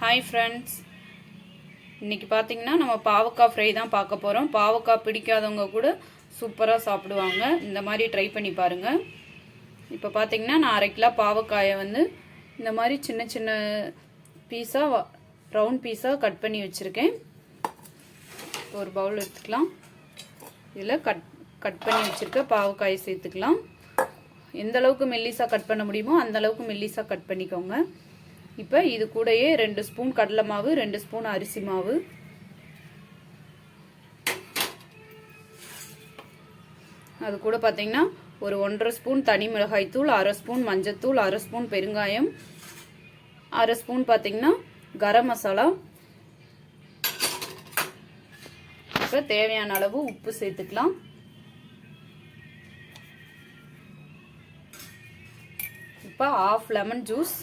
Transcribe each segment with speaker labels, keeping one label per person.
Speaker 1: Hi friends இன்றைக்கி பார்த்தீங்கன்னா நம்ம பாவக்காய் ஃப்ரை தான் பார்க்க போகிறோம் பாவக்காய் பிடிக்காதவங்க கூட சூப்பராக சாப்பிடுவாங்க. இந்த மாதிரி ட்ரை பண்ணி பாருங்கள் இப்போ பார்த்திங்கன்னா நான் அரை கிலோ பாவக்காயை வந்து இந்த மாதிரி சின்ன சின்ன பீஸாக ரவுண்ட் பீஸாக கட் பண்ணி வச்சுருக்கேன். ஒரு பவுல் எடுத்துக்கலாம். இதில் கட் கட் பண்ணி வச்சுருக்க பாவக்காயை சேர்த்துக்கலாம். எந்த அளவுக்கு மெல்லிஸாக கட் பண்ண முடியுமோ அந்த அளவுக்கு மெல்லிஸாக கட் பண்ணிக்கோங்க. இப்போ இது கூடயே ரெண்டு ஸ்பூன் கடலை மாவு ரெண்டு ஸ்பூன் அரிசி மாவு. அது கூட பார்த்தீங்கன்னா ஒரு ஒன்றரை ஸ்பூன் தனி மிளகாய் தூள் அரை ஸ்பூன் மஞ்சத்தூள் அரை ஸ்பூன் பெருங்காயம் அரை ஸ்பூன் பார்த்தீங்கன்னா கரம் மசாலா. இப்போ தேவையான அளவு உப்பு சேர்த்துக்கலாம். இப்போ ஆஃப் லெமன் ஜூஸ்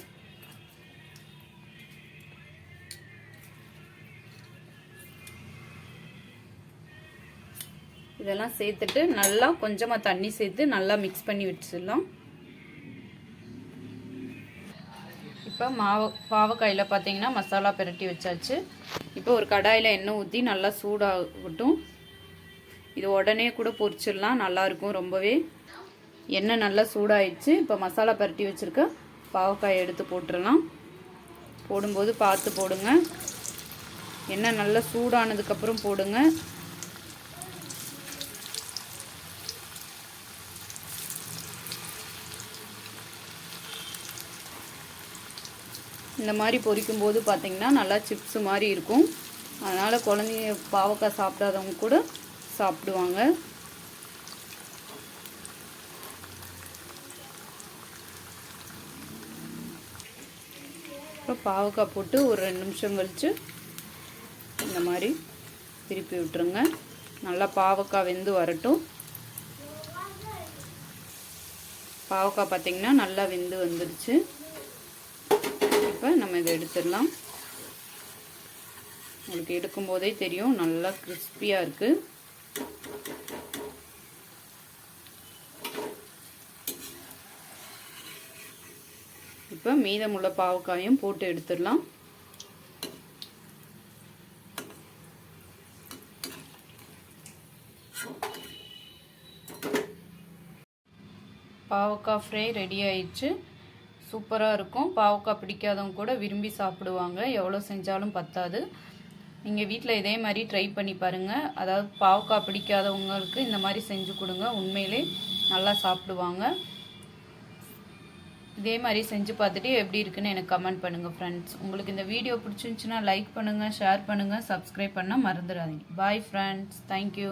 Speaker 1: இதெல்லாம் சேர்த்துட்டு நல்லா கொஞ்சமாக தண்ணி சேர்த்து நல்லா மிக்ஸ் பண்ணி வச்சிடலாம். இப்போ மாவு பாவக்காயில் பார்த்தீங்கன்னா மசாலா பிரட்டி வச்சாச்சு. இப்போ ஒரு கடாயில் எண்ணெய் ஊற்றி நல்லா சூடாகட்டும். இது உடனே கூட பொரிச்சிடலாம் நல்லாயிருக்கும் ரொம்பவே. எண்ணெய் நல்லா சூடாயிடுச்சு. இப்போ மசாலா பரட்டி வச்சுருக்க பாவக்காயை எடுத்து போட்டுடலாம். போடும்போது பார்த்து போடுங்க. எண்ணெய் நல்லா சூடானதுக்கப்புறம் போடுங்க. இந்த மாதிரி பொரிக்கும் போது பார்த்திங்கன்னா நல்லா சிப்ஸு மாதிரி இருக்கும். அதனால் குழந்தைங்க பாவக்காய் சாப்பிடாதவங்க கூட சாப்பிடுவாங்க. அப்புறம் பாவக்காய் போட்டு ஒரு ரெண்டு நிமிஷம் கழித்து இந்த மாதிரி திருப்பி விட்டுருங்க. நல்லா பாவக்காய் வெந்து வரட்டும். பாவக்காய் பார்த்திங்கன்னா நல்லா வெந்து வந்துடுச்சு. இதை எடுத்துடலாம். உங்களுக்கு எடுக்கும்போதே தெரியும் நல்லா கிறிஸ்பியாக இருக்குது இப்போ மீதமுள்ள பாவக்காயும் போட்டு எடுத்துடலாம். பாவக்காய் ஃப்ரை ரெடி ஆயிடுச்சு. சூப்பராக இருக்கும். பாவக்காய் பிடிக்காதவங்க கூட விரும்பி சாப்பிடுவாங்க. எவ்வளோ செஞ்சாலும் பத்தாது. நீங்கள் வீட்டில் இதே மாதிரி ட்ரை பண்ணி பாருங்கள் அதாவது பாவக்காய் பிடிக்காதவங்களுக்கு இந்த மாதிரி செஞ்சு கொடுங்க. உண்மையிலே நல்லா சாப்பிடுவாங்க. இதே மாதிரி செஞ்சு பார்த்துட்டு எப்படி இருக்குன்னு எனக்கு கமெண்ட் பண்ணுங்கள் ஃப்ரெண்ட்ஸ் உங்களுக்கு இந்த வீடியோ பிடிச்சிருந்துச்சுன்னா லைக் பண்ணுங்கள் ஷேர் பண்ணுங்கள் சப்ஸ்கிரைப் பண்ணால் மறந்துடாதீங்க. Bye friends thank you